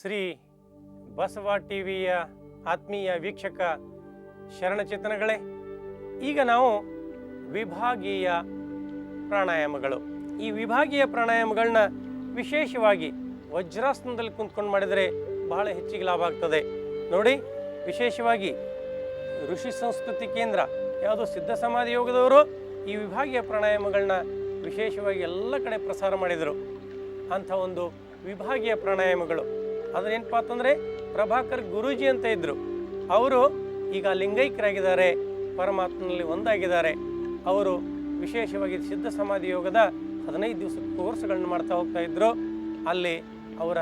ಶ್ರೀ ಬಸವ ಟಿವಿಯ ಆತ್ಮೀಯ ವೀಕ್ಷಕ ಶರಣಚೇತನಗಳೇ, ಈಗ ನಾವು ವಿಭಾಗೀಯ ಪ್ರಾಣಾಯಾಮಗಳು. ಈ ವಿಭಾಗೀಯ ಪ್ರಾಣಾಯಾಮಗಳನ್ನ ವಿಶೇಷವಾಗಿ ವಜ್ರಾಸನದಲ್ಲಿ ಕುಂತ್ಕೊಂಡು ಮಾಡಿದರೆ ಬಹಳ ಹೆಚ್ಚಿಗೆ ಲಾಭ ಆಗ್ತದೆ. ನೋಡಿ, ವಿಶೇಷವಾಗಿ ಋಷಿ ಸಂಸ್ಕೃತಿ ಕೇಂದ್ರ, ಯಾವುದು ಸಿದ್ಧ ಸಮಾಧಿ ಯೋಗದವರು ಈ ವಿಭಾಗೀಯ ಪ್ರಾಣಾಯಾಮಗಳನ್ನ ವಿಶೇಷವಾಗಿ ಎಲ್ಲ ಕಡೆ ಪ್ರಸಾರ ಮಾಡಿದರು. ಅಂಥ ಒಂದು ವಿಭಾಗೀಯ ಪ್ರಾಣಾಯಾಮಗಳು. ಅದನ್ನೇನಪ್ಪ ಅಂತಂದರೆ ಪ್ರಭಾಕರ್ ಗುರೂಜಿ ಅಂತ ಇದ್ದರು ಅವರು ಈಗ ಲಿಂಗೈಕ್ಯರಾಗಿದ್ದಾರೆ ಪರಮಾತ್ಮನಲ್ಲಿ ಒಂದಾಗಿದ್ದಾರೆ. ಅವರು ವಿಶೇಷವಾಗಿ ಸಿದ್ಧ ಸಮಾಧಿ ಯೋಗದ ಹದಿನೈದು ದಿವಸ ಕೋರ್ಸ್ಗಳನ್ನು ಮಾಡ್ತಾ ಹೋಗ್ತಾ ಇದ್ದರು ಅಲ್ಲಿ ಅವರ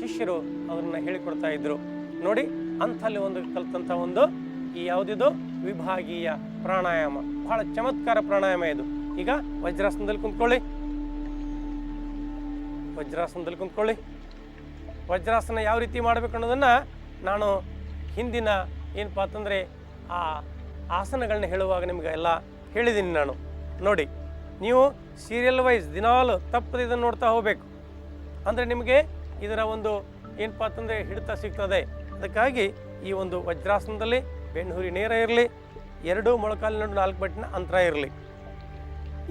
ಶಿಷ್ಯರು ಅವ್ರನ್ನ ಹೇಳಿಕೊಡ್ತಾ ಇದ್ದರು ನೋಡಿ, ಅಂಥಲ್ಲಿ ಒಂದು ಕಲ್ತಂಥ ಒಂದು ಈ ಯಾವುದಿದು? ವಿಭಾಗೀಯ ಪ್ರಾಣಾಯಾಮ. ಬಹಳ ಚಮತ್ಕಾರ ಪ್ರಾಣಾಯಾಮ ಇದು. ಈಗ ವಜ್ರಾಸನದಲ್ಲಿ ಕುಂತ್ಕೊಳ್ಳಿ. ವಜ್ರಾಸನದಲ್ಲಿ ಕುಂತ್ಕೊಳ್ಳಿ. ವಜ್ರಾಸನ ಯಾವ ರೀತಿ ಮಾಡಬೇಕು ಅನ್ನೋದನ್ನು ನಾನು ಹಿಂದಿನ ಏನಪ್ಪ ಅಂತಂದರೆ ಆ ಆಸನಗಳನ್ನ ಹೇಳುವಾಗ ನಿಮಗೆ ಎಲ್ಲ ಹೇಳಿದ್ದೀನಿ ನಾನು. ನೋಡಿ, ನೀವು ಸೀರಿಯಲ್ ವೈಸ್ ದಿನಾಲು ತಪ್ಪದೆ ಇದನ್ನು ನೋಡ್ತಾ ಹೋಗಬೇಕು. ಅಂದರೆ ನಿಮಗೆ ಇದರ ಒಂದು ಏನಪ್ಪ ಅಂತಂದರೆ ಹಿಡಿತ ಸಿಗ್ತದೆ. ಅದಕ್ಕಾಗಿ ಈ ಒಂದು ವಜ್ರಾಸನದಲ್ಲಿ ಬೆನ್ನುಹುರಿ ನೇರ ಇರಲಿ, ಎರಡು ಮೊಳಕಾಲಿನ ನಾಲ್ಕು ಬಟ್ಟಿನ ಅಂತರ ಇರಲಿ.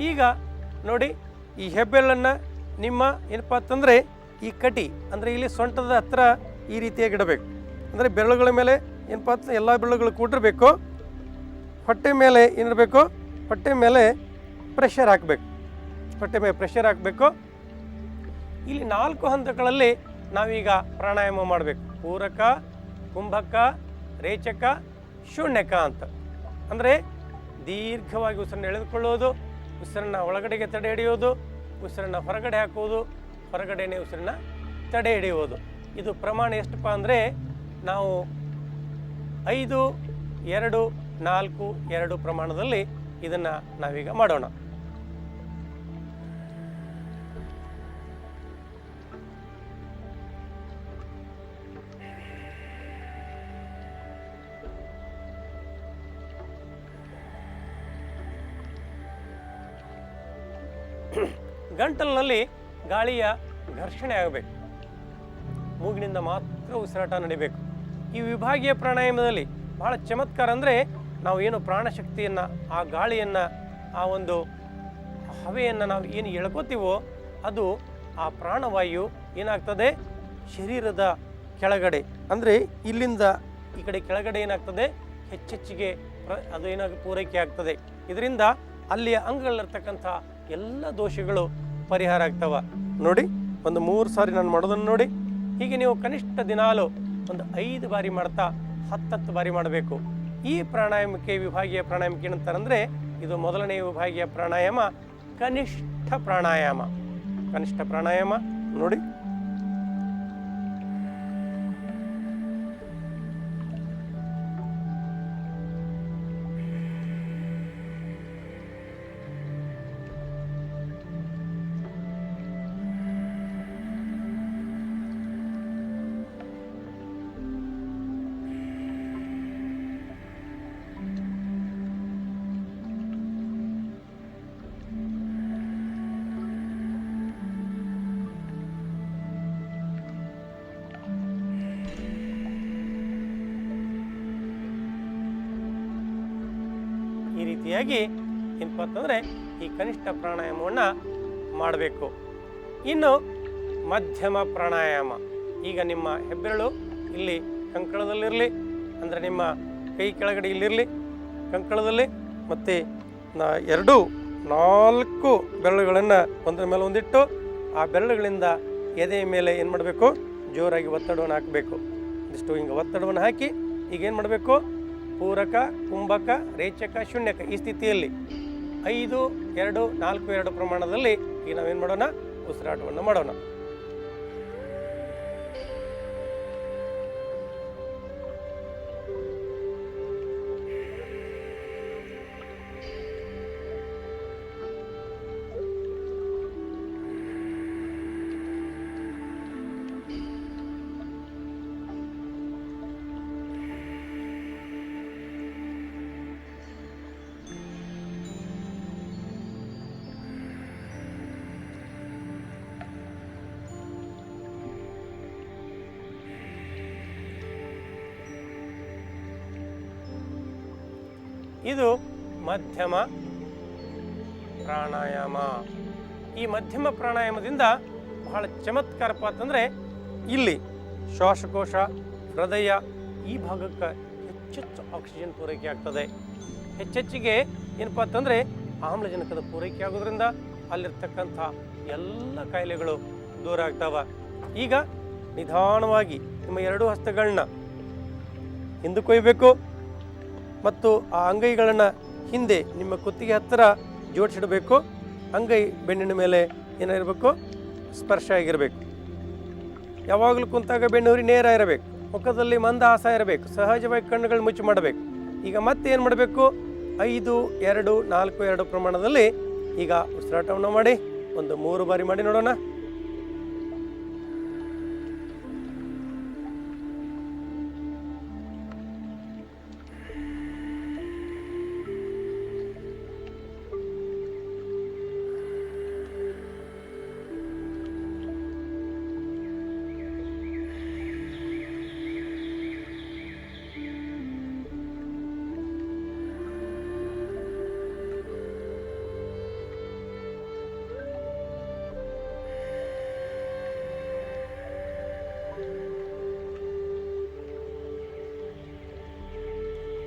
ಈಗ ನೋಡಿ, ಈ ಹೆಬ್ಬೆಳ್ಳನ್ನು ನಿಮ್ಮ ಏನಪ್ಪ ಅಂತಂದರೆ ಈ ಕಟಿ ಅಂದರೆ ಇಲ್ಲಿ ಸೊಂಟದ ಹತ್ರ ಈ ರೀತಿಯಾಗಿ ಇಡಬೇಕು. ಅಂದರೆ ಬೆರಳುಗಳ ಮೇಲೆ ಏನಪ್ಪ ಅಂತ ಎಲ್ಲ ಬೆರಳುಗಳು ಕೂಡಿರಬೇಕು. ಹೊಟ್ಟೆ ಮೇಲೆ ಏನಿರಬೇಕು ಹೊಟ್ಟೆ ಮೇಲೆ ಪ್ರೆಷರ್ ಹಾಕಬೇಕು. ಹೊಟ್ಟೆ ಮೇಲೆ ಪ್ರೆಷರ್ ಹಾಕಬೇಕು. ಇಲ್ಲಿ ನಾಲ್ಕು ಹಂತಗಳಲ್ಲಿ ನಾವೀಗ ಪ್ರಾಣಾಯಾಮ ಮಾಡಬೇಕು. ಪೂರಕ, ಕುಂಭಕ, ರೇಚಕ, ಶೂನ್ಯಕ ಅಂತ. ಅಂದರೆ ದೀರ್ಘವಾಗಿ ಉಸಿರನ್ನು ಎಳೆದುಕೊಳ್ಳೋದು ಉಸಿರನ್ನು ಒಳಗಡೆಗೆ ತಡೆ ಹಿಡಿಯೋದು ಉಸಿರನ್ನು ಹೊರಗಡೆ ಹಾಕುವುದು ಹೊರಗಡೆನೆ ಉಸಿರನ್ನ ತಡೆ ಹಿಡಿಯುವುದು. ಇದು ಪ್ರಮಾಣ ಎಷ್ಟಪ್ಪ ಅಂದರೆ ನಾವು ಐದು, ಎರಡು, ನಾಲ್ಕು, ಎರಡು ಪ್ರಮಾಣದಲ್ಲಿ ಇದನ್ನು ನಾವೀಗ ಮಾಡೋಣ. ಗಂಟಲಿನಲ್ಲಿ ಗಾಳಿಯ ಘರ್ಷಣೆ ಆಗಬೇಕು. ಮೂಗಿನಿಂದ ಮಾತ್ರ ಉಸಿರಾಟ ನಡಿಬೇಕು. ಈ ವಿಭಾಗೀಯ ಪ್ರಾಣಾಯಾಮದಲ್ಲಿ ಬಹಳ ಚಮತ್ಕಾರ ಅಂದರೆ ನಾವು ಏನು ಪ್ರಾಣಶಕ್ತಿಯನ್ನು, ಆ ಗಾಳಿಯನ್ನು, ಆ ಒಂದು ಹವೆಯನ್ನು ನಾವು ಏನು ಎಳ್ಕೋತೀವೋ ಅದು ಆ ಪ್ರಾಣವಾಯು ಏನಾಗ್ತದೆ? ಶರೀರದ ಕೆಳಗಡೆ. ಅಂದರೆ ಇಲ್ಲಿಂದ ಈ ಕಡೆ ಕೆಳಗಡೆ ಏನಾಗ್ತದೆ? ಹೆಚ್ಚೆಚ್ಚಿಗೆ ಪ್ರ ಅದು ಏನಾಗ ಪೂರೈಕೆ ಆಗ್ತದೆ. ಇದರಿಂದ ಅಲ್ಲಿಯ ಅಂಗಗಳಲ್ಲಿರ್ತಕ್ಕಂಥ ಎಲ್ಲ ದೋಷಗಳು ಪರಿಹಾರ ಆಗ್ತವ. ನೋಡಿ, ಒಂದು ಮೂರು ಸಾರಿ ನಾನು ಮಾಡೋದನ್ನು ನೋಡಿ. ಹೀಗೆ ನೀವು ಕನಿಷ್ಠ ದಿನಾಲು ಒಂದು ಐದು ಬಾರಿ ಮಾಡ್ತಾ ಹತ್ತತ್ತು ಬಾರಿ ಮಾಡಬೇಕು. ಈ ಪ್ರಾಣಾಯಾಮಕ್ಕೆ ವಿಭಾಗೀಯ ಪ್ರಾಣಾಯಾಮಕ್ಕೆ ಏನಂತಾರಂದರೆ ಇದು ಮೊದಲನೇ ವಿಭಾಗೀಯ ಪ್ರಾಣಾಯಾಮ, ಕನಿಷ್ಠ ಪ್ರಾಣಾಯಾಮ. ಕನಿಷ್ಠ ಪ್ರಾಣಾಯಾಮ, ನೋಡಿ. ರೀತಿಯಾಗಿ ಅಂತಂದರೆ ಈ ಕನಿಷ್ಠ ಪ್ರಾಣಾಯಾಮವನ್ನು ಮಾಡಬೇಕು. ಇನ್ನು ಮಧ್ಯಮ ಪ್ರಾಣಾಯಾಮ. ಈಗ ನಿಮ್ಮ ಹೆಬ್ಬೆರಳು ಇಲ್ಲಿ ಕಂಕಳದಲ್ಲಿರಲಿ ಅಂದರೆ ನಿಮ್ಮ ಕೈ ಕೆಳಗಡೆ ಇಲ್ಲಿರಲಿ ಕಂಕಳದಲ್ಲಿ ಮತ್ತು ಎರಡು, ನಾಲ್ಕು ಬೆರಳುಗಳನ್ನು ಒಂದರ ಮೇಲೆ ಒಂದಿಟ್ಟು, ಆ ಬೆರಳುಗಳಿಂದ ಎದೆಯ ಮೇಲೆ ಏನು ಮಾಡಬೇಕು ಜೋರಾಗಿ ಒತ್ತಡವನ್ನು ಹಾಕಬೇಕು. ಇಷ್ಟು ಹಿಂಗೆ ಒತ್ತಡವನ್ನು ಹಾಕಿ ಈಗ ಏನು ಮಾಡಬೇಕು ಪೂರಕ, ಕುಂಭಕ, ರೇಚಕ, ಶೂನ್ಯಕ ಈ ಸ್ಥಿತಿಯಲ್ಲಿ ಐದು, ಎರಡು, ನಾಲ್ಕು, ಎರಡು ಪ್ರಮಾಣದಲ್ಲಿ ಈ ನಾವೇನು ಮಾಡೋಣ? ಉಸಿರಾಟವನ್ನು ಮಾಡೋಣ. ಇದು ಮಧ್ಯಮ ಪ್ರಾಣಾಯಾಮ. ಈ ಮಧ್ಯಮ ಪ್ರಾಣಾಯಾಮದಿಂದ ಬಹಳ ಚಮತ್ಕಾರಪ್ಪ ಅಂತಂದರೆ ಇಲ್ಲಿ ಶ್ವಾಸಕೋಶ, ಹೃದಯ ಈ ಭಾಗಕ್ಕೆ ಹೆಚ್ಚೆಚ್ಚು ಆಕ್ಸಿಜನ್ ಪೂರೈಕೆ ಆಗ್ತದೆ. ಹೆಚ್ಚೆಚ್ಚಿಗೆ ಏನಪ್ಪ ಅಂತಂದರೆ ಆಮ್ಲಜನಕದ ಪೂರೈಕೆ ಆಗೋದ್ರಿಂದ ಅಲ್ಲಿರ್ತಕ್ಕಂಥ ಎಲ್ಲ ಕಾಯಿಲೆಗಳು ದೂರ ಆಗ್ತಾವ. ಈಗ ನಿಧಾನವಾಗಿ ನಿಮ್ಮ ಎರಡು ಹಸ್ತಗಳನ್ನ ಹಿಂದಕ್ಕೆ ಒಯ್ಯಬೇಕು ಮತ್ತು ಆ ಅಂಗೈಗಳನ್ನು ಹಿಂದೆ ನಿಮ್ಮ ಕುತ್ತಿಗೆ ಹತ್ತಿರ ಜೋಡಿಸಿಡಬೇಕು. ಅಂಗೈ ಬೆನ್ನಿನ ಮೇಲೆ ಏನಾಗಿರಬೇಕು? ಸ್ಪರ್ಶ ಆಗಿರಬೇಕು. ಯಾವಾಗಲೂ ಕುಂತಾಗ ಬೆನ್ನುರಿ ನೇರ ಇರಬೇಕು. ಮುಖದಲ್ಲಿ ಮಂದ ಆಸ ಇರಬೇಕು. ಸಹಜವಾಗಿ ಕಣ್ಣುಗಳು ಮುಚ್ಚಿ ಮಾಡಬೇಕು. ಈಗ ಮತ್ತೆ ಏನು ಮಾಡಬೇಕು? ಐದು, ಎರಡು, ನಾಲ್ಕು, ಎರಡು ಪ್ರಮಾಣದಲ್ಲಿ ಈಗ ಉಸಿರಾಟವನ್ನು ಮಾಡಿ, ಒಂದು ಮೂರು ಬಾರಿ ಮಾಡಿ ನೋಡೋಣ.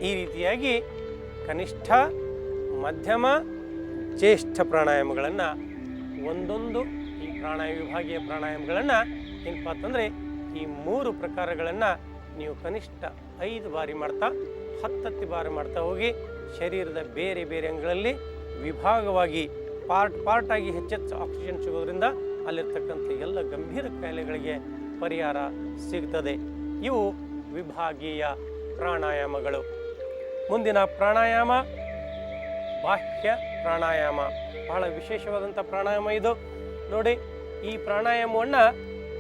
ಈ ರೀತಿಯಾಗಿ ಕನಿಷ್ಠ, ಮಧ್ಯಮ, ಜ್ಯೇಷ್ಠ ಪ್ರಾಣಾಯಾಮಗಳನ್ನು ಒಂದೊಂದು ಈ ಪ್ರಾಣಾಯಾಮ ವಿಭಾಗೀಯ ಪ್ರಾಣಾಯಾಮಗಳನ್ನು ಏನಪ್ಪ ಅಂತಂದರೆ ಈ ಮೂರು ಪ್ರಕಾರಗಳನ್ನು ನೀವು ಕನಿಷ್ಠ ಐದು ಬಾರಿ ಮಾಡ್ತಾ, ಹತ್ತತ್ತು ಬಾರಿ ಮಾಡ್ತಾ ಹೋಗಿ ಶರೀರದ ಬೇರೆ ಬೇರೆ ಅಂಗಗಳಲ್ಲಿ ವಿಭಾಗವಾಗಿ ಪಾರ್ಟ್ ಪಾರ್ಟಾಗಿ ಹೆಚ್ಚೆಚ್ಚು ಆಕ್ಸಿಜನ್ ಸಿಗೋದ್ರಿಂದ ಅಲ್ಲಿರ್ತಕ್ಕಂಥ ಎಲ್ಲ ಗಂಭೀರ ಕಾಯಿಲೆಗಳಿಗೆ ಪರಿಹಾರ ಸಿಗ್ತದೆ. ಇವು ವಿಭಾಗೀಯ ಪ್ರಾಣಾಯಾಮಗಳು. ಮುಂದಿನ ಪ್ರಾಣಾಯಾಮ, ಬಾಹ್ಯ ಪ್ರಾಣಾಯಾಮ. ಬಹಳ ವಿಶೇಷವಾದಂಥ ಪ್ರಾಣಾಯಾಮ ಇದು. ನೋಡಿ, ಈ ಪ್ರಾಣಾಯಾಮವನ್ನು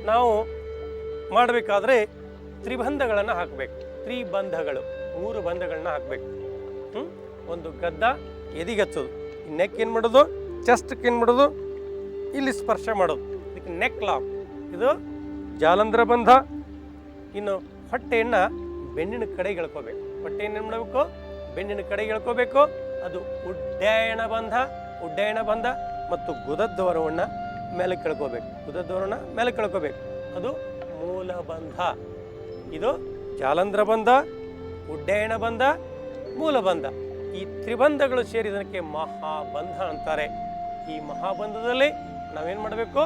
ನಾವು ಮಾಡಬೇಕಾದ್ರೆ ತ್ರಿಬಂಧಗಳನ್ನು ಹಾಕಬೇಕು. ತ್ರಿಬಂಧಗಳು, ಮೂರು ಬಂಧಗಳನ್ನ ಹಾಕಬೇಕು. ಹ್ಞೂ ಒಂದು ಗದ್ದ ಎದಿಗಚ್ಚೋದು ನೆಕ್ ಏನು ಮಾಡೋದು? ಚೆಸ್ಟ್ಗೆ ಏನು ಮಾಡೋದು? ಇಲ್ಲಿ ಸ್ಪರ್ಶ ಮಾಡೋದು. ಇದಕ್ಕೆ ನೆಕ್ ಲಾಕ್ ಇದು ಜಾಲಂಧ್ರ ಬಂಧ. ಇನ್ನು ಹೊಟ್ಟೆಯನ್ನು ಬೆನ್ನಿನ ಕಡೆಗೆ ಎಳ್ಕೋಬೇಕು. ಹೊಟ್ಟೆಯನ್ನು ಮಾಡಬೇಕು ಬೆನ್ನಿನ ಕಡೆಗೆ ಎಳ್ಕೋಬೇಕು. ಅದು ಉಡ್ಡಾಯಣ ಬಂಧ ಉಡ್ಡಾಯಣ ಬಂಧ ಮತ್ತು ಗುದದ್ವರವನ್ನು ಮೇಲೆ ಕೆಳ್ಕೋಬೇಕು. ಗುದದ್ವರವನ್ನು ಮೇಲೆ ಕೆಳ್ಕೋಬೇಕು. ಅದು ಮೂಲ ಬಂಧ. ಇದು ಜಾಲಂಧ್ರ ಬಂಧ ಉಡ್ಡಾಯಣ ಬಂಧ, ಮೂಲ ಬಂಧ. ಈ ತ್ರಿಬಂಧಗಳು ಸೇರಿದಕ್ಕೆ ಮಹಾಬಂಧ ಅಂತಾರೆ. ಈ ಮಹಾಬಂಧದಲ್ಲಿ ನಾವೇನು ಮಾಡಬೇಕು?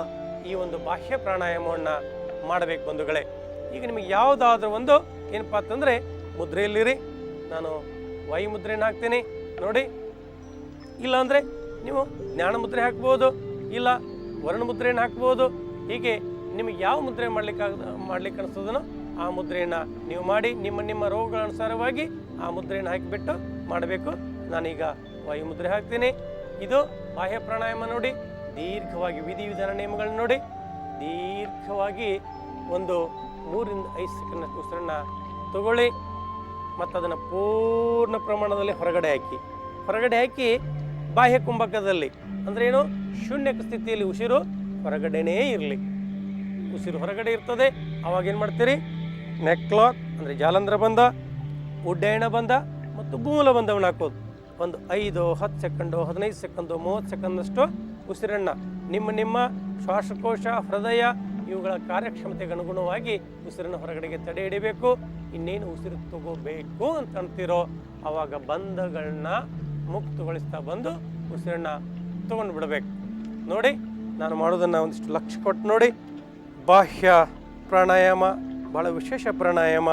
ಈ ಒಂದು ಬಾಹ್ಯ ಪ್ರಾಣಾಯಾಮವನ್ನು ಮಾಡಬೇಕು ಬಂಧುಗಳೇ. ಈಗ ನಿಮಗೆ ಯಾವುದಾದ್ರೂ ಒಂದು ಏನಪ್ಪ ಅಂತಂದರೆ ಮುದ್ರೆಯಲ್ಲಿರಿ. ನಾನು ವಾಯು ಮುದ್ರೆಯನ್ನು ಹಾಕ್ತೀನಿ. ನೋಡಿ. ಇಲ್ಲಾಂದರೆ ನೀವು ಜ್ಞಾನ ಮುದ್ರೆ ಹಾಕ್ಬೋದು, ಇಲ್ಲ ವರ್ಣ ಮುದ್ರೆಯನ್ನು ಹಾಕ್ಬೋದು. ಹೀಗೆ ನಿಮಗೆ ಯಾವ ಮುದ್ರೆ ಮಾಡ್ಲಿಕ್ಕೆ ಮಾಡ್ಲಿಕ್ಕೆ ಅನಿಸ್ತದನೋ ಆ ಮುದ್ರೆಯನ್ನು ನೀವು ಮಾಡಿ, ನಿಮ್ಮ ನಿಮ್ಮ ರೋಗಗಳ ಅನುಸಾರವಾಗಿ ಆ ಮುದ್ರೆಯನ್ನು ಹಾಕಿಬಿಟ್ಟು ಮಾಡಬೇಕು. ನಾನೀಗ ವಾಯು ಮುದ್ರೆ ಹಾಕ್ತೀನಿ. ಇದು ಬಾಹ್ಯ ಪ್ರಾಣಾಯಾಮ ನೋಡಿ. ದೀರ್ಘವಾಗಿ ವಿಧಿವಿಧಾನ ನಿಯಮಗಳನ್ನ ನೋಡಿ. ದೀರ್ಘವಾಗಿ ಒಂದು ಮೂರಿಂದ ಐದು ಸೆಕೆಂಡ್ ಉಸಿರನ್ನು ತಗೊಳ್ಳಿ. ಮತ್ತು ಅದನ್ನು ಪೂರ್ಣ ಪ್ರಮಾಣದಲ್ಲಿ ಹೊರಗಡೆ ಹಾಕಿ ಹೊರಗಡೆ ಹಾಕಿ ಬಾಹ್ಯ ಕುಂಭಕದಲ್ಲಿ ಅಂದರೆ ಏನು? ಶೂನ್ಯ ಸ್ಥಿತಿಯಲ್ಲಿ ಉಸಿರು ಹೊರಗಡೆನೇ ಇರಲಿ. ಉಸಿರು ಹೊರಗಡೆ ಇರ್ತದೆ. ಅವಾಗ ಏನು ಮಾಡ್ತೀರಿ? ನೆಕ್ ಲಾಕ್ ಅಂದರೆ ಜಾಲಂಧ್ರ ಬಂದ ಉಡ್ಡಯಣ ಬಂದ ಮತ್ತು ಮೂಲ ಬಂದವನ್ನು ಹಾಕೋದು. ಒಂದು ಐದು, ಹತ್ತು ಸೆಕೆಂಡು, ಹದಿನೈದು ಸೆಕೆಂಡು, ಮೂವತ್ತು ಸೆಕೆಂಡಷ್ಟು ಉಸಿರನ್ನು. ನಿಮ್ಮ ನಿಮ್ಮ ಶ್ವಾಸಕೋಶ, ಹೃದಯ ಇವುಗಳ ಕಾರ್ಯಕ್ಷಮತೆಗೆ ಅನುಗುಣವಾಗಿ ಉಸಿರನ್ನು ಹೊರಗಡೆಗೆ ತಡೆ ಹಿಡಿಬೇಕು. ಇನ್ನೇನು ಉಸಿರು ತಗೋಬೇಕು ಅಂತ ಅಂತಿರೋ ಆವಾಗ ಬಂಧಗಳನ್ನ ಮುಕ್ತಗೊಳಿಸ್ತಾ ಬಂದು ಉಸಿರನ್ನ ತಗೊಂಡು ಬಿಡಬೇಕು. ನೋಡಿ, ನಾನು ಮಾಡೋದನ್ನು ಒಂದಿಷ್ಟು ಲಕ್ಷ್ಯ ಕೊಟ್ಟು ನೋಡಿ. ಬಾಹ್ಯ ಪ್ರಾಣಾಯಾಮ ಭಾಳ ವಿಶೇಷ ಪ್ರಾಣಾಯಾಮ.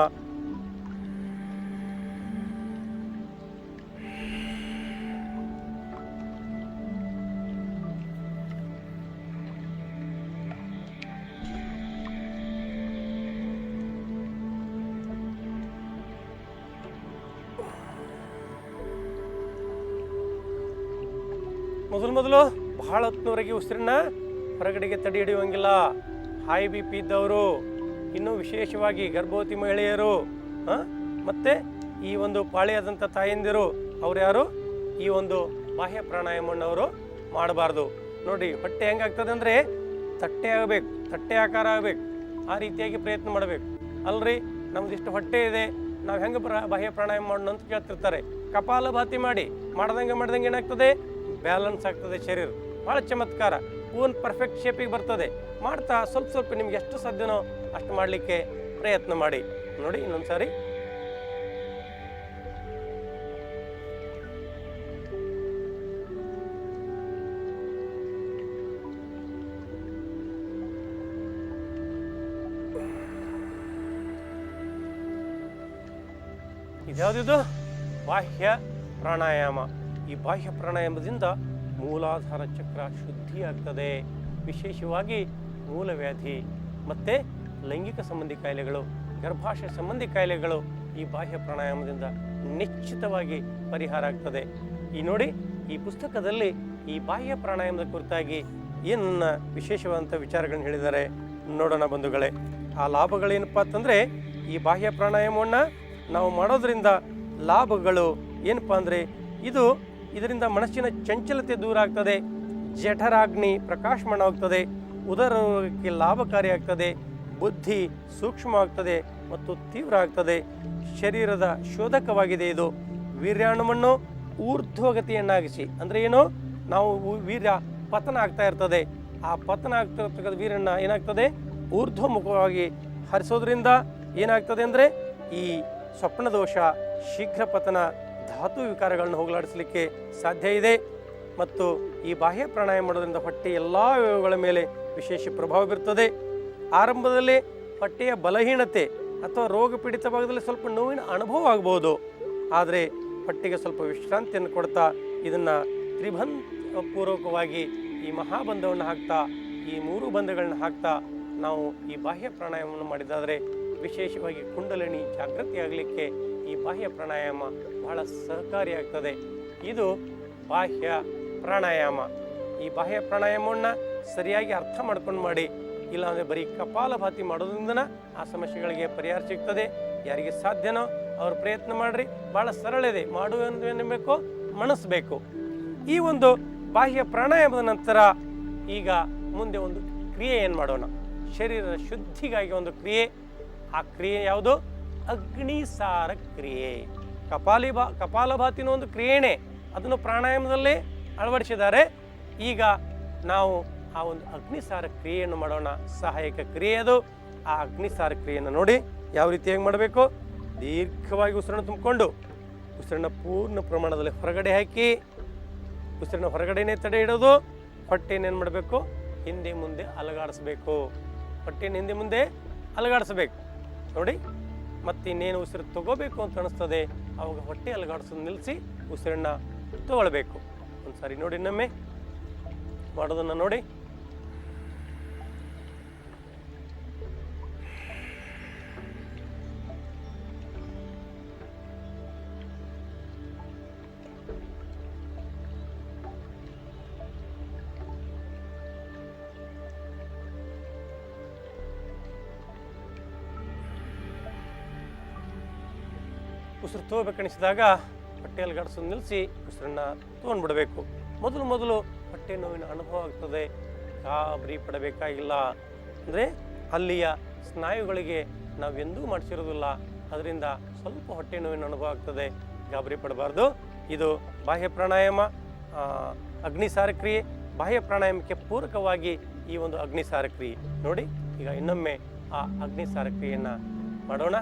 ಬಹಳ ಹೊತ್ತಿನವರೆಗೆ ಉಸಿರನ್ನ ಹೊರಗಡೆಗೆ ತಡೆ ಹಿಡಿಯುವಂಗಿಲ್ಲ. ಹೈ ಬಿ ಪಿ ಇದ್ದವರು, ಇನ್ನೂ ವಿಶೇಷವಾಗಿ ಗರ್ಭವತಿ ಮಹಿಳೆಯರು ಮತ್ತು ಈ ಒಂದು ಪಾಳಿಯಾದಂಥ ತಾಯಂದಿರು, ಅವ್ರು ಯಾರು? ಈ ಒಂದು ಬಾಹ್ಯ ಪ್ರಾಣಾಯಾಮವನ್ನು ಅವರು ಮಾಡಬಾರ್ದು. ನೋಡಿ, ಹೊಟ್ಟೆ ಹೆಂಗಾಗ್ತದೆ ಅಂದರೆ ತಟ್ಟೆ ಆಗಬೇಕು, ತಟ್ಟೆ ಆಕಾರ ಆಗಬೇಕು, ಆ ರೀತಿಯಾಗಿ ಪ್ರಯತ್ನ ಮಾಡಬೇಕು. ಅಲ್ರಿ, ನಮ್ದಿಷ್ಟು ಹೊಟ್ಟೆ ಇದೆ, ನಾವು ಹೆಂಗೆ ಪ್ರ, ಬಾಹ್ಯ ಪ್ರಾಣಾಯಾಮ ಮಾಡೋಣ ಅಂತ ಕೇಳ್ತಿರ್ತಾರೆ. ಕಪಾಲಭಾತಿ ಮಾಡಿ, ಮಾಡ್ದಂಗೆ ಮಾಡ್ದಂಗೆ ಏನಾಗ್ತದೆ? ಬ್ಯಾಲೆನ್ಸ್ ಆಗ್ತದೆ ಶರೀರ. ಭಾಳ ಚಮತ್ಕಾರ. ಹೂವನ್ ಪರ್ಫೆಕ್ಟ್ ಶೇಪಿಗೆ ಬರ್ತದೆ. ಮಾಡ್ತಾ ಸ್ವಲ್ಪ ಸ್ವಲ್ಪ ನಿಮ್ಗೆ ಎಷ್ಟು ಸಾಧ್ಯನೋ ಅಷ್ಟು ಮಾಡಲಿಕ್ಕೆ ಪ್ರಯತ್ನ ಮಾಡಿ. ನೋಡಿ ಇನ್ನೊಂದು ಸಾರಿ. ಇದ್ಯಾವುದಿದು? ಬಾಹ್ಯ ಪ್ರಾಣಾಯಾಮ. ಈ ಬಾಹ್ಯ ಪ್ರಾಣಾಯಾಮದಿಂದ ಮೂಲಾಧಾರ ಚಕ್ರ ಶುದ್ಧಿಯಾಗ್ತದೆ ವಿಶೇಷವಾಗಿ ಮೂಲವ್ಯಾಧಿ, ಮತ್ತು ಲೈಂಗಿಕ ಸಂಬಂಧಿ ಕಾಯಿಲೆಗಳು, ಗರ್ಭಾಶಯ ಸಂಬಂಧಿ ಕಾಯಿಲೆಗಳು ಈ ಬಾಹ್ಯ ಪ್ರಾಣಾಯಾಮದಿಂದ ನಿಶ್ಚಿತವಾಗಿ ಪರಿಹಾರ ಆಗ್ತದೆ. ಈ ನೋಡಿ, ಈ ಪುಸ್ತಕದಲ್ಲಿ ಈ ಬಾಹ್ಯ ಪ್ರಾಣಾಯಾಮದ ಕುರಿತಾಗಿ ಏನನ್ನ ವಿಶೇಷವಾದಂಥ ವಿಚಾರಗಳನ್ನು ಹೇಳಿದ್ದಾರೆ ನೋಡೋಣ ಬಂಧುಗಳೇ. ಆ ಲಾಭಗಳೇನಪ್ಪ ಅಂತಂದರೆ, ಈ ಬಾಹ್ಯ ಪ್ರಾಣಾಯಾಮವನ್ನು ನಾವು ಮಾಡೋದರಿಂದ ಲಾಭಗಳು ಏನಪ್ಪ ಅಂದರೆ, ಇದು ಇದರಿಂದ ಮನಸ್ಸಿನ ಚಂಚಲತೆ ದೂರ ಆಗ್ತದೆ ಜಠರಾಗ್ನಿ ಪ್ರಕಾಶಮಾನವಾಗ್ತದೆ, ಉದರಕ್ಕೆ ಲಾಭಕಾರಿಯಾಗ್ತದೆ, ಬುದ್ಧಿ ಸೂಕ್ಷ್ಮವಾಗ್ತದೆ ಮತ್ತು ತೀವ್ರ ಆಗ್ತದೆ ಶರೀರದ ಶೋಧಕವಾಗಿದೆ ಇದು. ವೀರ್ಯಾಣುವನ್ನು ಊರ್ಧ್ವಗತಿಯನ್ನಾಗಿಸಿ. ಅಂದರೆ ಏನು? ನಾವು ವೀರ್ಯ ಪತನ ಆಗ್ತಾ ಇರ್ತದೆ. ಆ ಪತನ ಆಗ್ತಿರ್ತಕ್ಕಂಥ ವೀರ್ಯನ ಏನಾಗ್ತದೆ? ಊರ್ಧ್ವಮುಖವಾಗಿ ಹರಿಸೋದ್ರಿಂದ ಏನಾಗ್ತದೆ ಅಂದರೆ ಈ ಸ್ವಪ್ನ ದೋಷ ಶೀಘ್ರ ಪತನ ಧಾತು ವಿಕಾರಗಳನ್ನು ಹೋಗಲಾಡಿಸಲಿಕ್ಕೆ ಸಾಧ್ಯ ಇದೆ. ಮತ್ತು ಈ ಬಾಹ್ಯ ಪ್ರಾಣಾಯಾಮ ಮಾಡೋದ್ರಿಂದ ಹೊಟ್ಟೆ ಎಲ್ಲ ಅವಯವಗಳ ಮೇಲೆ ವಿಶೇಷ ಪ್ರಭಾವ ಬೀರುತ್ತದೆ ಆರಂಭದಲ್ಲಿ ಹೊಟ್ಟೆಯ ಬಲಹೀನತೆ ಅಥವಾ ರೋಗ ಪೀಡಿತ ಭಾಗದಲ್ಲಿ ಸ್ವಲ್ಪ ನೋವಿನ ಅನುಭವ ಆಗ್ಬೋದು. ಆದರೆ ಹೊಟ್ಟೆಗೆ ಸ್ವಲ್ಪ ವಿಶ್ರಾಂತಿಯನ್ನು ಕೊಡ್ತಾ ಇದನ್ನು ತ್ರಿಬಂಧ ಪೂರ್ವಕವಾಗಿ ಈ ಮಹಾಬಂಧವನ್ನು ಹಾಕ್ತಾ, ಈ ಮೂರು ಬಂಧಗಳನ್ನ ಹಾಕ್ತಾ ನಾವು ಈ ಬಾಹ್ಯ ಪ್ರಾಣಾಯಾಮವನ್ನು ಮಾಡಿದಾದರೆ ವಿಶೇಷವಾಗಿ ಕುಂಡಲಿನಿ ಜಾಗೃತಿ ಆಗಲಿಕ್ಕೆ ಈ ಬಾಹ್ಯ ಪ್ರಾಣಾಯಾಮ ಬಹಳ ಸಹಕಾರಿಯಾಗ್ತದೆ. ಇದು ಬಾಹ್ಯ ಪ್ರಾಣಾಯಾಮ. ಈ ಬಾಹ್ಯ ಪ್ರಾಣಾಯಾಮವನ್ನು ಸರಿಯಾಗಿ ಅರ್ಥ ಮಾಡ್ಕೊಂಡು ಮಾಡಿ, ಇಲ್ಲಾಂದರೆ ಬರೀ ಕಪಾಲಭಾತಿ ಮಾಡೋದ್ರಿಂದ ಆ ಸಮಸ್ಯೆಗಳಿಗೆ ಪರಿಹಾರ ಸಿಗ್ತದೆ. ಯಾರಿಗೆ ಸಾಧ್ಯನೋ ಅವರು ಪ್ರಯತ್ನ ಮಾಡಿರಿ ಭಾಳ ಸರಳ ಇದೆ. ಮಾಡುವ ಏನು ಬೇಕು. ಮನಸ್ಬೇಕು ಈ ಒಂದು ಬಾಹ್ಯ ಪ್ರಾಣಾಯಾಮದ ನಂತರ ಈಗ ಮುಂದೆ ಒಂದು ಕ್ರಿಯೆ ಏನು ಮಾಡೋಣ? ಶರೀರದ ಶುದ್ಧಿಗಾಗಿ ಒಂದು ಕ್ರಿಯೆ. ಆ ಕ್ರಿಯೆ ಯಾವುದು? ಅಗ್ನಿಸಾರ ಕ್ರಿಯೆ. ಕಪಾಲಿ ಬಾ ಕಪಾಲಭಾತಿನ ಒಂದು ಕ್ರಿಯೆನೆ. ಅದನ್ನು ಪ್ರಾಣಾಯಾಮದಲ್ಲಿ ಅಳವಡಿಸಿದ್ದಾರೆ. ಈಗ ನಾವು ಆ ಒಂದು ಅಗ್ನಿಸಾರ ಕ್ರಿಯೆಯನ್ನು ಮಾಡೋಣ. ಸಹಾಯಕ ಕ್ರಿಯೆ ಅದು. ಆ ಅಗ್ನಿಸಾರ ಕ್ರಿಯೆಯನ್ನು ನೋಡಿ ಯಾವ ರೀತಿಯಾಗಿ ಮಾಡಬೇಕು. ದೀರ್ಘವಾಗಿ ಉಸಿರನ್ನು ತುಂಬಿಕೊಂಡು ಉಸಿರನ್ನ ಪೂರ್ಣ ಪ್ರಮಾಣದಲ್ಲಿ ಹೊರಗಡೆ ಹಾಕಿ ಉಸಿರನ್ನು ಹೊರಗಡೆನೇ ತಡೆ ಇಡೋದು. ಹೊಟ್ಟೆನೇನು ಮಾಡಬೇಕು? ಹಿಂದೆ ಮುಂದೆ ಅಲಗಾಡಿಸ್ಬೇಕು. ಹೊಟ್ಟೆನ ಹಿಂದೆ ಮುಂದೆ ಅಲಗಾಡಿಸ್ಬೇಕು. ನೋಡಿ. ಮತ್ತೆ ಇನ್ನೇನು ಉಸಿರು ತಗೋಬೇಕು ಅಂತ ಅನಿಸ್ತದೆ, ಅವಾಗ ಹೊಟ್ಟೆ ಅಲುಗಾಡಿಸೋದು ನಿಲ್ಲಿಸಿ ಉಸಿರನ್ನು ತಗೊಳ್ಬೇಕು. ಒಂದು ಸಾರಿ ನೋಡಿ ನಮ್ಮೆ ಮಾಡೋದನ್ನು ನೋಡಿ. ಉಸಿರು ತಗೋಬೇಕನಿಸಿದಾಗ ಹೊಟ್ಟೆಯಲ್ಲಿ ಗಡಿಸೋದು ನಿಲ್ಲಿಸಿ ಉಸಿರನ್ನ ತೊಗೊಂಡ್ಬಿಡಬೇಕು. ಮೊದಲು ಮೊದಲು ಹೊಟ್ಟೆ ನೋವಿನ ಅನುಭವ ಆಗ್ತದೆ. ಗಾಬರಿ ಪಡಬೇಕಾಗಿಲ್ಲ. ಅಂದರೆ ಅಲ್ಲಿಯ ಸ್ನಾಯುಗಳಿಗೆ ನಾವೆಂದೂ ಮಾಡಿಸಿರೋದಿಲ್ಲ. ಅದರಿಂದ ಸ್ವಲ್ಪ ಹೊಟ್ಟೆ ನೋವಿನ ಅನುಭವ ಆಗ್ತದೆ. ಗಾಬರಿ ಪಡಬಾರ್ದು. ಇದು ಬಾಹ್ಯ ಪ್ರಾಣಾಯಾಮ ಅಗ್ನಿಸಾರ ಕ್ರಿಯೆ. ಬಾಹ್ಯ ಪ್ರಾಣಾಯಾಮಕ್ಕೆ ಪೂರಕವಾಗಿ ಈ ಒಂದು ಅಗ್ನಿಸಾರ ಕ್ರಿಯೆ. ನೋಡಿ, ಈಗ ಇನ್ನೊಮ್ಮೆ ಆ ಅಗ್ನಿಸಾರ ಕ್ರಿಯೆಯನ್ನು ಮಾಡೋಣ.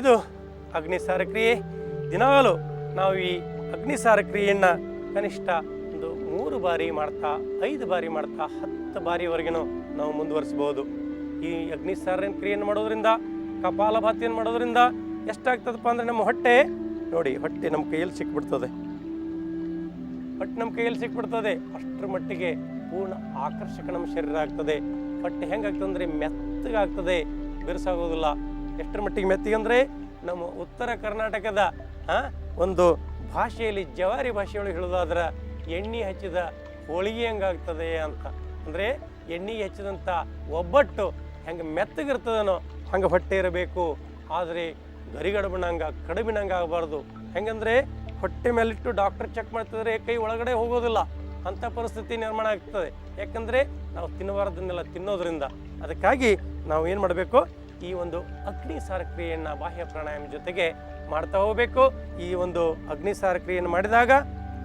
ಇದು ಅಗ್ನಿಸಾರ ಕ್ರಿಯೆ. ದಿನಾಲು ನಾವು ಈ ಅಗ್ನಿಸಾರ ಕ್ರಿಯೆಯನ್ನು ಕನಿಷ್ಠ ಒಂದು ಮೂರು ಬಾರಿ ಮಾಡ್ತಾ, ಐದು ಬಾರಿ ಮಾಡ್ತಾ, ಹತ್ತು ಬಾರಿವರೆಗೂ ನಾವು ಮುಂದುವರಿಸ್ಬೋದು ಈ ಅಗ್ನಿಸಾರ ಕ್ರಿಯೆಯನ್ನು ಮಾಡೋದ್ರಿಂದ, ಕಪಾಲಭಾತಿಯನ್ನು ಮಾಡೋದ್ರಿಂದ ಎಷ್ಟಾಗ್ತದಪ್ಪ ಅಂದರೆ ನಮ್ಮ ಹೊಟ್ಟೆ, ನೋಡಿ ಹೊಟ್ಟೆ ನಮ್ಮ ಕೈಯಲ್ಲಿ ಸಿಕ್ಬಿಡ್ತದೆ. ಹೊಟ್ಟೆ ನಮ್ಮ ಕೈಯಲ್ಲಿ ಸಿಕ್ಬಿಡ್ತದೆ. ಅಷ್ಟರ ಮಟ್ಟಿಗೆ ಪೂರ್ಣ ಆಕರ್ಷಕ ನಮ್ಮ ಶರೀರ ಆಗ್ತದೆ. ಹೊಟ್ಟೆ ಹೆಂಗಾಗ್ತದೆ ಅಂದರೆ ಮೆತ್ತಗಾಗ್ತದೆ. ಬಿರುಸಾಗೋದಿಲ್ಲ. ಎಷ್ಟರ ಮಟ್ಟಿಗೆ ಮೆತ್ತಿಗೆ ಅಂದರೆ ನಮ್ಮ ಉತ್ತರ ಕರ್ನಾಟಕದ ಒಂದು ಭಾಷೆಯಲ್ಲಿ ಜವಾರಿ ಭಾಷೆಯೊಳಗೆ ಹೇಳೋದಾದ್ರೆ ಎಣ್ಣೆ ಹಚ್ಚಿದ ಹೋಳಿಗೆ ಹೆಂಗಾಗ್ತದೆ ಅಂತ. ಅಂದರೆ ಎಣ್ಣೆಗೆ ಹೆಚ್ಚಿದಂಥ ಒಬ್ಬಟ್ಟು ಹೆಂಗೆ ಮೆತ್ತಗಿರ್ತದನೋ ಹಂಗೆ ಹೊಟ್ಟೆ ಇರಬೇಕು. ಆದರೆ ಗರಿಗಡಬಣಂಗ ಕಡುಬಿನಂಗ ಆಗಬಾರ್ದು. ಹೆಂಗಂದರೆ ಹೊಟ್ಟೆ ಮೇಲಿಟ್ಟು ಡಾಕ್ಟರ್ ಚೆಕ್ ಮಾಡ್ತಿದ್ರೆ ಕೈ ಒಳಗಡೆ ಹೋಗೋದಿಲ್ಲ. ಅಂಥ ಪರಿಸ್ಥಿತಿ ನಿರ್ಮಾಣ ಆಗ್ತದೆ. ಯಾಕಂದರೆ ನಾವು ತಿನ್ನಬಾರ್ದನ್ನೆಲ್ಲ ತಿನ್ನೋದ್ರಿಂದ. ಅದಕ್ಕಾಗಿ ನಾವು ಏನು ಮಾಡಬೇಕು? ಈ ಒಂದು ಅಗ್ನಿಸಾರ ಕ್ರಿಯೆಯನ್ನು ಬಾಹ್ಯ ಪ್ರಾಣಾಯಾಮ ಜೊತೆಗೆ ಮಾಡ್ತಾ ಹೋಗಬೇಕು. ಈ ಒಂದು ಅಗ್ನಿಸಾರ ಕ್ರಿಯೆಯನ್ನು ಮಾಡಿದಾಗ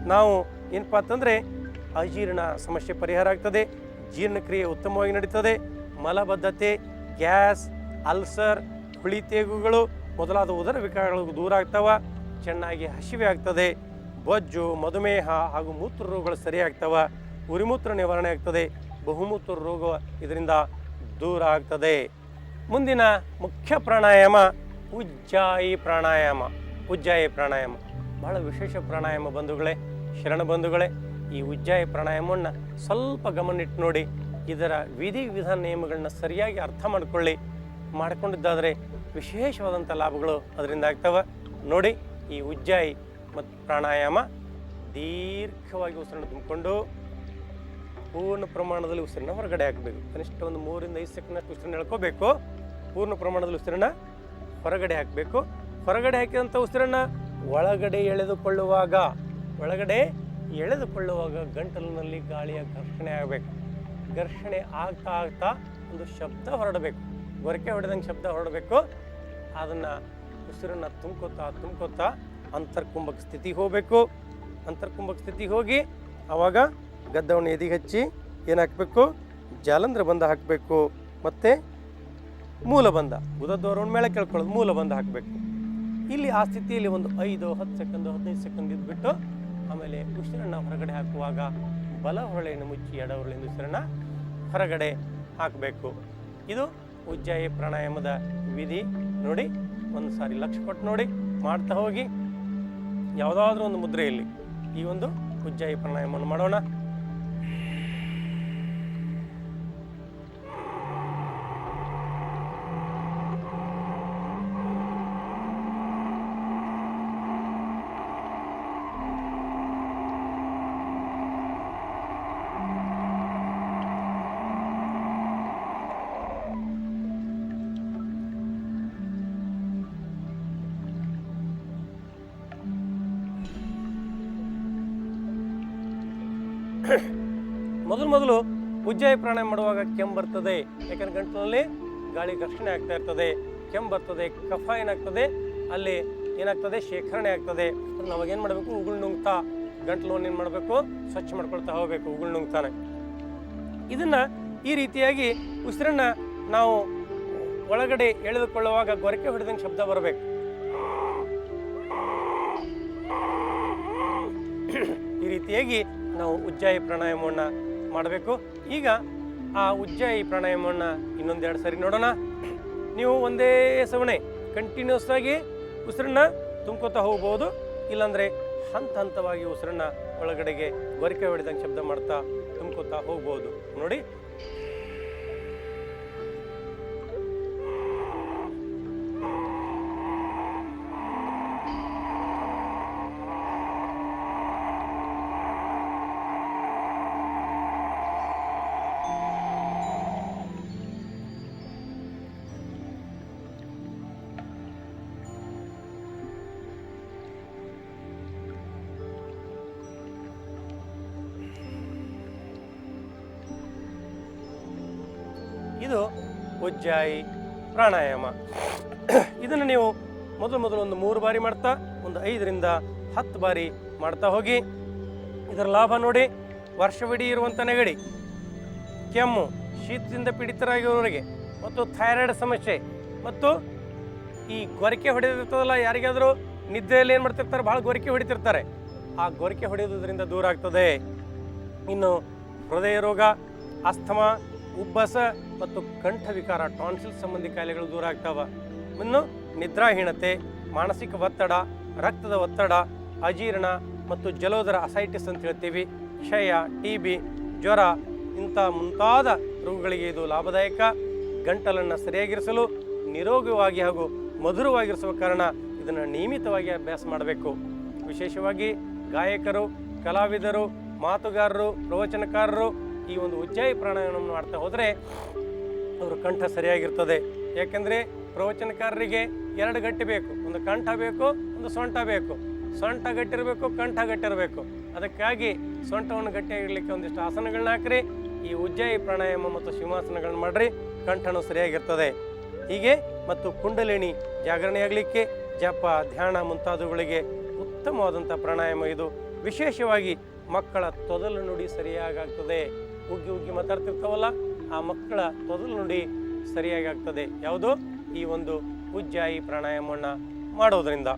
ನಾವು ಏನಪ್ಪ ಅಂತಂದರೆ ಅಜೀರ್ಣ ಸಮಸ್ಯೆ ಪರಿಹಾರ ಆಗ್ತದೆ. ಜೀರ್ಣಕ್ರಿಯೆ ಉತ್ತಮವಾಗಿ ನಡೀತದೆ. ಮಲಬದ್ಧತೆ, ಗ್ಯಾಸ್, ಅಲ್ಸರ್, ಹುಳಿ ತೇಗುಗಳು ಮೊದಲಾದ ಉದರ ವಿಕಾರಗಳು ದೂರ ಆಗ್ತಾವ. ಚೆನ್ನಾಗಿ ಹಸಿವೆ ಆಗ್ತದೆ. ಬೊಜ್ಜು, ಮಧುಮೇಹ ಹಾಗೂ ಮೂತ್ರ ರೋಗಗಳು ಸರಿಯಾಗ್ತವ ಉರಿಮೂತ್ರ ನಿವಾರಣೆ ಆಗ್ತದೆ. ಬಹುಮೂತ್ರ ರೋಗ ಇದರಿಂದ ದೂರ ಆಗ್ತದೆ. ಮುಂದಿನ ಮುಖ್ಯ ಪ್ರಾಣಾಯಾಮ ಉಜ್ಜಾಯಿ ಪ್ರಾಣಾಯಾಮ ಉಜ್ಜಾಯಿ ಪ್ರಾಣಾಯಾಮ. ಬಹಳ ವಿಶೇಷ ಪ್ರಾಣಾಯಾಮ ಬಂಧುಗಳೇ, ಶರಣ ಬಂಧುಗಳೇ, ಈ ಉಜ್ಜಾಯಿ ಪ್ರಾಣಾಯಾಮವನ್ನು ಸ್ವಲ್ಪ ಗಮನಿಟ್ಟು ನೋಡಿ, ಇದರ ವಿಧಿ ವಿಧಾನ ನಿಯಮಗಳನ್ನ ಸರಿಯಾಗಿ ಅರ್ಥ ಮಾಡಿಕೊಳ್ಳಿ. ಮಾಡಿಕೊಂಡಿದ್ದಾದರೆ ವಿಶೇಷವಾದಂಥ ಲಾಭಗಳು ಅದರಿಂದ ಆಗ್ತವೆ. ನೋಡಿ, ಈ ಉಜ್ಜಾಯಿ ಮತ್ತು ಪ್ರಾಣಾಯಾಮ ದೀರ್ಘವಾಗಿ ಉಸಿರನ್ನು ತುಂಬಿಕೊಂಡು ಪೂರ್ಣ ಪ್ರಮಾಣದಲ್ಲಿ ಉಸಿರನ್ನ ಹೊರಗಡೆ ಹಾಕಬೇಕು. ಕನಿಷ್ಠ ಒಂದು ಮೂರಿಂದ ಐದು ಸೆಕೆಂಡ್ನಷ್ಟು ಉಸಿರನ್ನ ಎಳ್ಕೋಬೇಕು. ಪೂರ್ಣ ಪ್ರಮಾಣದಲ್ಲಿ ಉಸಿರನ್ನು ಹೊರಗಡೆ ಹಾಕಬೇಕು. ಹೊರಗಡೆ ಹಾಕಿದಂಥ ಉಸಿರನ್ನು ಒಳಗಡೆ ಎಳೆದುಕೊಳ್ಳುವಾಗ ಒಳಗಡೆ ಎಳೆದುಕೊಳ್ಳುವಾಗ ಗಂಟಲಿನಲ್ಲಿ ಗಾಳಿಯ ಘರ್ಷಣೆ ಆಗಬೇಕು. ಘರ್ಷಣೆ ಆಗ್ತಾ ಆಗ್ತಾ ಒಂದು ಶಬ್ದ ಹೊರಡಬೇಕು. ಗೊರಕೆ ಹೊಡೆದಂಗೆ ಶಬ್ದ ಹೊರಡಬೇಕು. ಅದನ್ನು ಉಸಿರನ್ನು ತುಂಬ್ಕೋತಾ ತುಂಬ್ಕೋತಾ ಅಂತರ್ಕುಂಭಕ ಸ್ಥಿತಿಗೆ ಹೋಗಬೇಕು. ಅಂತರ್ಕುಂಭಕ ಸ್ಥಿತಿಗೆ ಹೋಗಿ ಆವಾಗ ಗದ್ದವನ್ನು ಎದಿಗೆ ಹಚ್ಚಿ ಏನು ಹಾಕಬೇಕು? ಜಾಲಂದ್ರ ಬಂದ ಹಾಕಬೇಕು. ಮತ್ತು ಮೂಲ ಬಂದ. ಬುಧದವರನ್ನ ಮೇಲೆ ಕೇಳ್ಕೊಳ್ಳೋದು ಮೂಲಬಂಧ ಹಾಕಬೇಕು. ಇಲ್ಲಿ ಆ ಸ್ಥಿತಿಯಲ್ಲಿ ಒಂದು ಐದು, ಹತ್ತು ಸೆಕೆಂಡು, ಹದಿನೈದು ಸೆಕೆಂಡ್ ಇದ್ಬಿಟ್ಟು ಆಮೇಲೆ ಉಸಿರನ್ನ ಹೊರಗಡೆ ಹಾಕುವಾಗ ಬಲ ಹೊಳೆಯನ್ನು ಮುಚ್ಚಿ ಎಡ ಹೊಳೆಯಿಂದ ಉಸಿರನ್ನ ಹೊರಗಡೆ ಹಾಕಬೇಕು. ಇದು ಉಜ್ಜಾಯಿ ಪ್ರಾಣಾಯಾಮದ ವಿಧಿ. ನೋಡಿ ಒಂದು ಸಾರಿ ಲಕ್ಷ ಕೊಟ್ಟು ನೋಡಿ, ಮಾಡ್ತಾ ಹೋಗಿ. ಯಾವುದಾದ್ರೂ ಒಂದು ಮುದ್ರೆಯಲ್ಲಿ ಈ ಒಂದು ಉಜ್ಜಾಯಿ ಪ್ರಾಣಾಯಾಮವನ್ನು ಮಾಡೋಣ. ಮೊದಲು ಮೊದಲು ಉಜ್ಜಾಯಿ ಪ್ರಾಣಾಯಾಮ ಮಾಡುವಾಗ ಕೆಮ್ಮು ಬರ್ತದೆ. ಯಾಕಂದ್ರೆ ಗಂಟಲಲ್ಲಿ ಗಾಳಿ ಘರ್ಷಣೆ ಆಗ್ತಾ ಇರ್ತದೆ. ಕೆಮ್ಮು ಬರ್ತದೆ ಕಫ ಏನಾಗ್ತದೆ ಅಲ್ಲಿ ಏನಾಗ್ತದೆ, ಶೇಖರಣೆ ಆಗ್ತದೆ. ನಾವಾಗ ಏನು ಮಾಡಬೇಕು? ಉಗುಳು ನುಂಗ್ತಾ ಗಂಟಲು ಏನು ಮಾಡಬೇಕು? ಸ್ವಚ್ಛ ಮಾಡ್ಕೊಳ್ತಾ ಹೋಗಬೇಕು, ಉಗುಳು ನುಂಗ್ತಾನೆ. ಇದನ್ನು ಈ ರೀತಿಯಾಗಿ ಉಸಿರನ್ನು ನಾವು ಒಳಗಡೆ ಎಳೆದುಕೊಳ್ಳುವಾಗ ಗೊರಕೆ ಹೊಡೆದಂಗೆ ಶಬ್ದ ಬರಬೇಕು. ಈ ರೀತಿಯಾಗಿ ನಾವು ಉಜ್ಜಾಯಿ ಪ್ರಾಣಾಯಾಮವನ್ನು ಮಾಡಬೇಕು. ಈಗ ಆ ಉಜ್ಜಾಯಿ ಪ್ರಾಣಾಯಾಮವನ್ನು ಇನ್ನೊಂದೆರಡು ಸರಿ ನೋಡೋಣ. ನೀವು ಒಂದೇ ಸವಣೆ ಕಂಟಿನ್ಯೂಸ್ ಆಗಿ ಉಸಿರನ್ನ ತುಂಬ್ಕೋತಾ ಹೋಗ್ಬೋದು. ಇಲ್ಲಾಂದರೆ ಹಂತ ಹಂತವಾಗಿ ಉಸಿರನ್ನ ಒಳಗಡೆಗೆ ಗೊರಕೆ ಹೊಡೆದಂಗೆ ಶಬ್ದ ಮಾಡ್ತಾ ತುಂಬ್ಕೋತಾ ಹೋಗ್ಬೋದು. ನೋಡಿ. ಇದು ಉಜ್ಜಾಯಿ ಪ್ರಾಣಾಯಾಮ. ಇದನ್ನು ನೀವು ಮೊದಲು ಮೊದಲು ಒಂದು ಮೂರು ಬಾರಿ ಮಾಡ್ತಾ, ಒಂದು ಐದರಿಂದ ಹತ್ತು ಬಾರಿ ಮಾಡ್ತಾ ಹೋಗಿ, ಇದರ ಲಾಭ ನೋಡಿ, ವರ್ಷವಿಡೀ ಇರುವಂಥ ನೆಗಡಿ, ಕೆಮ್ಮು, ಶೀತದಿಂದ ಪೀಡಿತರಾಗಿರೋರಿಗೆ ಮತ್ತು ಥೈರಾಯ್ಡ್ ಸಮಸ್ಯೆ, ಮತ್ತು ಈ ಗೊರಕೆ ಹೊಡೆದಿರ್ತದಲ್ಲ ಯಾರಿಗಾದರೂ, ನಿದ್ದೆಯಲ್ಲಿ ಏನು ಮಾಡ್ತಿರ್ತಾರೆ ಭಾಳ ಗೊರಕೆ ಹೊಡಿತಿರ್ತಾರೆ. ಆ ಗೊರಕೆ ಹೊಡೆಯೋದ್ರಿಂದ ದೂರ ಆಗ್ತದೆ. ಇನ್ನು ಹೃದಯ ರೋಗ ಅಸ್ಥಮಾ ಉಬ್ಬಸ ಮತ್ತು ಕಂಠ ವಿಕಾರ ಟಾನ್ಸಿಲ್ ಸಂಬಂಧಿ ಕಾಯಿಲೆಗಳು ದೂರ ಆಗ್ತಾವ. ಇನ್ನು ನಿದ್ರಾಹೀನತೆ, ಮಾನಸಿಕ ಒತ್ತಡ, ರಕ್ತದ ಒತ್ತಡ, ಅಜೀರ್ಣ ಮತ್ತು ಜಲೋದರ ಅಸೈಟಿಸ್ ಅಂತ ಹೇಳ್ತೀವಿ. ಕ್ಷಯ, ಟಿ ಬಿ, ಜ್ವರ ಇಂಥ ಮುಂತಾದ ರೋಗಗಳಿಗೆ ಇದು ಲಾಭದಾಯಕ. ಗಂಟಲನ್ನು ಸರಿಯಾಗಿರಿಸಲು, ನಿರೋಗವಾಗಿ ಹಾಗೂ ಮಧುರವಾಗಿರಿಸುವ ಕಾರಣ ಇದನ್ನು ನಿಯಮಿತವಾಗಿ ಅಭ್ಯಾಸ ಮಾಡಬೇಕು. ವಿಶೇಷವಾಗಿ ಗಾಯಕರು, ಕಲಾವಿದರು, ಮಾತುಗಾರರು, ಪ್ರವಚನಕಾರರು ಈ ಒಂದು ಉಜ್ಜಾಯಿ ಪ್ರಾಣಾಯಾಮವನ್ನು ಮಾಡ್ತಾ ಹೋದರೆ ಅವರ ಕಂಠ ಸರಿಯಾಗಿರ್ತದೆ. ಯಾಕೆಂದರೆ ಪ್ರವಚನಕಾರರಿಗೆ ಎರಡು ಗಟ್ಟಿ ಬೇಕು. ಒಂದು ಕಂಠ ಬೇಕು, ಒಂದು ಸೊಂಟ ಬೇಕು. ಸೊಂಟ ಗಟ್ಟಿರಬೇಕು ಕಂಠ ಗಟ್ಟಿರಬೇಕು ಅದಕ್ಕಾಗಿ ಸೊಂಟವನ್ನು ಗಟ್ಟಿಯಾಗಿರಲಿಕ್ಕೆ ಒಂದಿಷ್ಟು ಆಸನಗಳನ್ನ ಹಾಕ್ರಿ. ಈ ಉಜ್ಜಾಯಿ ಪ್ರಾಣಾಯಾಮ ಮತ್ತು ಸಿಂಹಾಸನಗಳನ್ನ ಮಾಡಿರಿ, ಕಂಠನೂ ಸರಿಯಾಗಿರ್ತದೆ. ಹೀಗೆ ಮತ್ತು ಕುಂಡಲಿನಿ ಜಾಗರಣೆಯಾಗಲಿಕ್ಕೆ ಜಪ, ಧ್ಯಾನ ಮುಂತಾದವುಗಳಿಗೆ ಉತ್ತಮವಾದಂಥ ಪ್ರಾಣಾಯಾಮ ಇದು. ವಿಶೇಷವಾಗಿ ಮಕ್ಕಳ ತೊದಲು ನುಡಿ ಸರಿಯಾಗಿ ಆಗ್ತದೆ ಉಗ್ಗಿ ಉಗ್ಗಿ ಮಾತಾಡ್ತಿರ್ತಾವಲ್ಲ, ಆ ಮಕ್ಕಳ ತೊದಲು ನುಡಿ ಸರಿಯಾಗಿ ಆಗ್ತದೆ. ಯಾವುದು? ಈ ಒಂದು ಉಜ್ಜಾಯಿ ಪ್ರಾಣಾಯಾಮವನ್ನು ಮಾಡೋದ್ರಿಂದ.